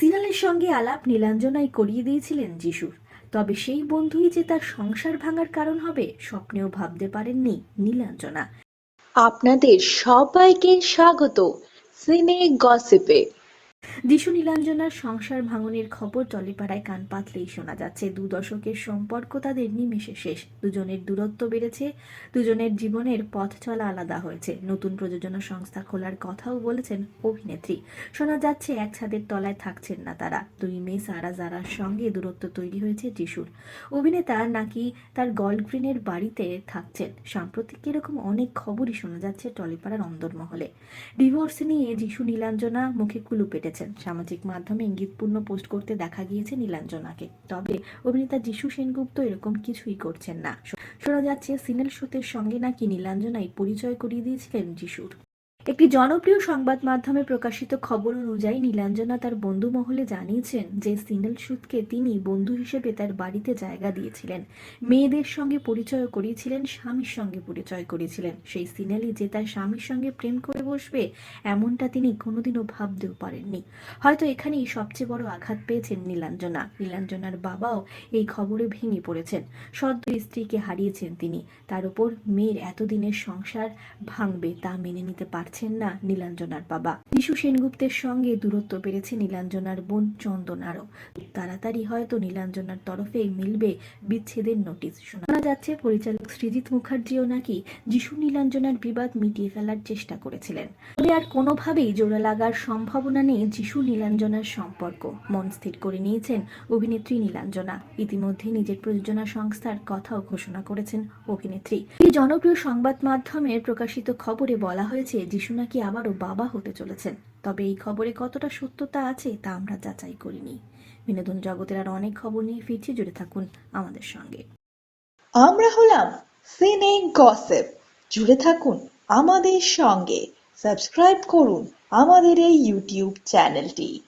সিনালের সঙ্গে আলাপ নীলাঞ্জনাই করিয়ে দিয়েছিলেন যিশুর। তবে সেই বন্ধুই যে তার সংসার ভাঙার কারণ হবে, স্বপ্নেও ভাবতে পারেননি নীলাঞ্জনা। আপনাদের সবাইকে স্বাগত সিনে গসিপে। যিশু নীলাঞ্জনার সংসার ভাঙনের খবর টলিপাড়ায় কান পাতলেই শোনা যাচ্ছে। দু দশকের সম্পর্ক তাদের নিমেষে শেষ। দুজনের দূরত্ব বেড়েছে, দুজনের জীবনের পথ চলা আলাদা হয়েছে। নতুন প্রযোজনা সংস্থা খোলার কথাও বলেছেন অভিনেত্রী। শোনা যাচ্ছে, এক ছাদের তলায় থাকছেন না তারা। দুই মেয়ে সারা জারার সঙ্গে দূরত্ব তৈরি হয়েছে যিশুর। অভিনেতা নাকি তার গলগ্রিনের বাড়িতে থাকছেন? সাম্প্রতিক এরকম অনেক খবরই শোনা যাচ্ছে টলিপাড়ার অন্দরমহলে। ডিভোর্স নিয়ে যিশু নীলাঞ্জনা মুখে কুলু পেটেছেন সামাজিক মাধ্যমে ইঙ্গিতপূর্ণ পোস্ট করতে দেখা গিয়েছে নীলাঞ্জনাকে। তবে অভিনেতা যিশু সেনগুপ্ত এরকম কিছুই করছেন না। শোনা যাচ্ছে, সিনেল সুতের সঙ্গে নাকি নীলাঞ্জনাই পরিচয় করিয়ে দিয়েছিলেন যিশুর। একটি জনপ্রিয় সংবাদ মাধ্যমে প্রকাশিত খবর অনুযায়ী নীলাঞ্জনা তার বন্ধু মহলে জানিয়েছেন যে সিনেল সুদকে তিনি বন্ধু হিসেবে তার বাড়িতে জায়গা দিয়েছিলেন। মেয়েদের সঙ্গে পরিচয় করিয়েছিলেন, স্বামীর সঙ্গে পরিচয় করিয়েছিলেন। সেই সিনেলি যে তার স্বামীর সঙ্গে প্রেম করে বসবে, এমনটা তিনি কোনোদিনও ভাবতেও পারেননি। হয়তো এখানেই সবচেয়ে বড় আঘাত পেয়েছেন নীলাঞ্জনা। নীলাঞ্জনার বাবাও এই খবরে ভেঙে পড়েছেন। সদ্য স্ত্রীকে হারিয়েছেন তিনি। তার উপর মেয়ের এতদিনের সংসার ভাঙবে তা মেনে নিতে পারছেন না নীলাঞ্জনার বাবা। যিশু সেনগুপ্তের সঙ্গে দূরত্ব বেড়েছে নীলাঞ্জনার বোন চন্দনারও তাড়াতাড়ি হয়তো নীলাঞ্জনার তরফে মিলবে বিচ্ছেদের নোটিশ। শোনা যাচ্ছে পরিচালক সৃজিত মুখার্জিও নাকি যিশু নীলাঞ্জনার বিবাদ মিটিয়ে ফেলার চেষ্টা করেছিলেন। তবে আর কোনোভাবেই জোড়া লাগার সম্ভাবনা নেই যিশু নীলাঞ্জনার সম্পর্ক। মন স্থির করে নিয়েছেন অভিনেত্রী নীলাঞ্জনা। ইতিমধ্যে নিজের প্রযোজনা সংস্থার কথাও ঘোষণা করেছেন অভিনেত্রী। এই জনপ্রিয় সংবাদ মাধ্যমের প্রকাশিত খবরে বলা হয়েছে যিশু নাকি আবারও বাবা হতে চলেছেন? তবে এই খবরে কতটা সত্যতা আছে তা আমরা যাচাই করিনি। বিনোদন জগতের আর অনেক খবর নিয়ে ফিরছি, জুড়ে থাকুন আমাদের সঙ্গে। আমরা হলাম সিনে গসেপ জুড়ে থাকুন আমাদের সঙ্গে। সাবস্ক্রাইব করুন আমাদের এই ইউটিউব চ্যানেলটি।